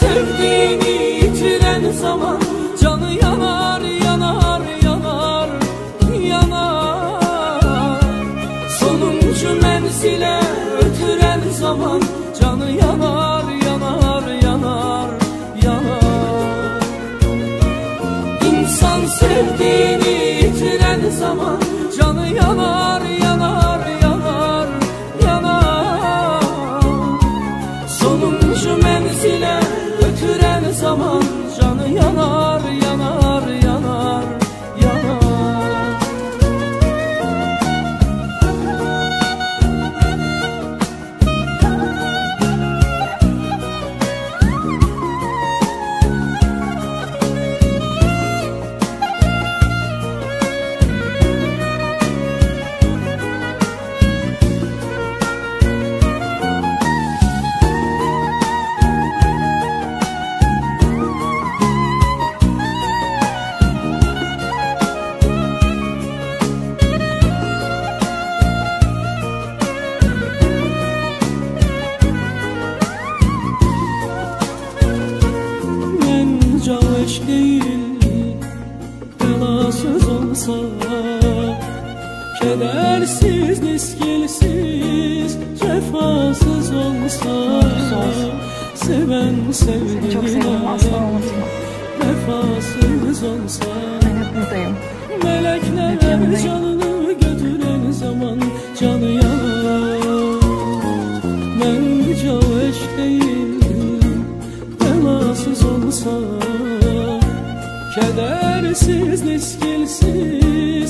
sevdiğini yitiren zaman Canı yanar yanar yanar yanar. Sonuncu menzile ötüren zaman Canı yanar yanar yanar yanar. İnsan sevdiğini yitiren zaman zaman Aşk değil Belasız olsa Kedersiz, miskilsiz Cefasız olsa Seven sevdiğine. Vefasız olsa Ben hep buradayım. Melekler Kedersiz, niskilsiz